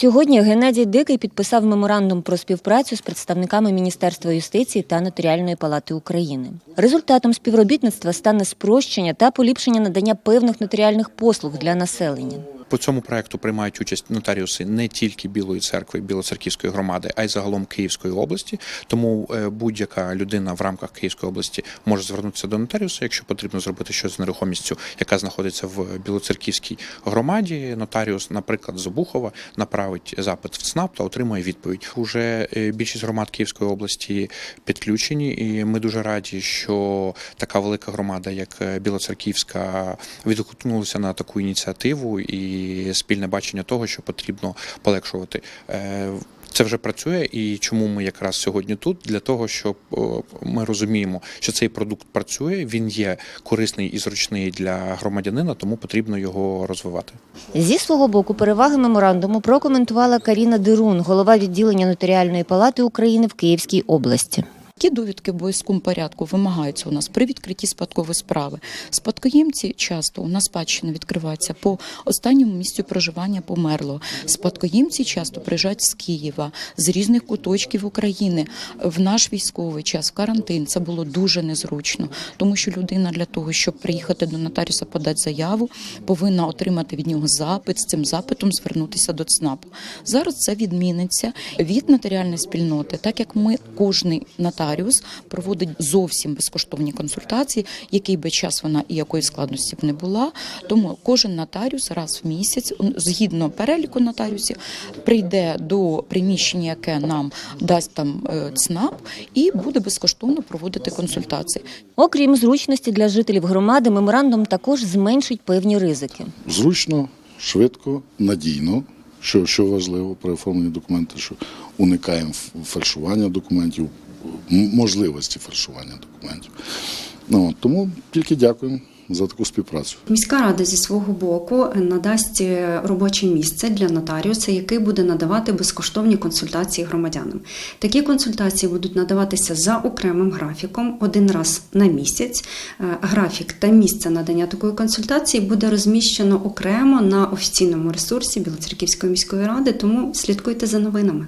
Сьогодні Геннадій Дикий підписав меморандум про співпрацю з представниками Міністерства юстиції та Нотаріальної палати України. Результатом співробітництва стане спрощення та поліпшення надання певних нотаріальних послуг для населення. По цьому проекту приймають участь нотаріуси не тільки Білої церкви, Білоцерківської громади, а й загалом Київської області. Тому е, будь-яка людина в рамках Київської області може звернутися до нотаріуса, якщо потрібно зробити щось з нерухомістю, яка знаходиться в Білоцерківській громаді. Нотаріус, наприклад, з Обухова, направить запит в ЦНАП та отримує відповідь. Уже е, більшість громад Київської області підключені, і ми дуже раді, що така велика громада, як е, Білоцерківська, відгукнулася на таку ініціативу і спільне бачення того, що потрібно полегшувати. Е, Це вже працює, і чому ми якраз сьогодні тут? Для того, щоб ми розуміємо, що цей продукт працює, він є корисний і зручний для громадянина, тому потрібно його розвивати. Зі свого боку, переваги меморандуму прокоментувала Каріна Дирун, голова відділення Нотаріальної палати України в Київській області. Які довідки в обов'язковому порядку вимагаються у нас при відкритті спадкової справи? Спадкоємці часто у нас спадщина відкривається по останньому місцю проживання померлого. Спадкоємці часто приїжджають з Києва, з різних куточків України. В наш військовий час в карантин це було дуже незручно, тому що людина для того, щоб приїхати до нотаріуса подати заяву, повинна отримати від нього запит з цим запитом звернутися до ЦНАПу. Зараз це відміниться від нотаріальної спільноти, так як ми кожний нотаріус проводить зовсім безкоштовні консультації, який би час вона і якої складності б не була. Тому кожен нотаріус раз в місяць, згідно переліку нотаріусів, прийде до приміщення, яке нам дасть там е, ЦНАП, і буде безкоштовно проводити консультації. Окрім зручності для жителів громади, меморандум також зменшить певні ризики. Зручно, швидко, надійно. Що, що важливо при оформленні документів, що уникаємо фальшування документів, можливості фальшування документів. Ну, тому тільки дякуємо за таку співпрацю. Міська рада зі свого боку надасть е, робоче місце для нотаріуса, який буде надавати безкоштовні консультації громадянам. Такі консультації будуть надаватися за окремим графіком один раз на місяць. Е, Графік та місце надання такої консультації буде розміщено окремо на офіційному ресурсі Білоцерківської міської ради, тому слідкуйте за новинами.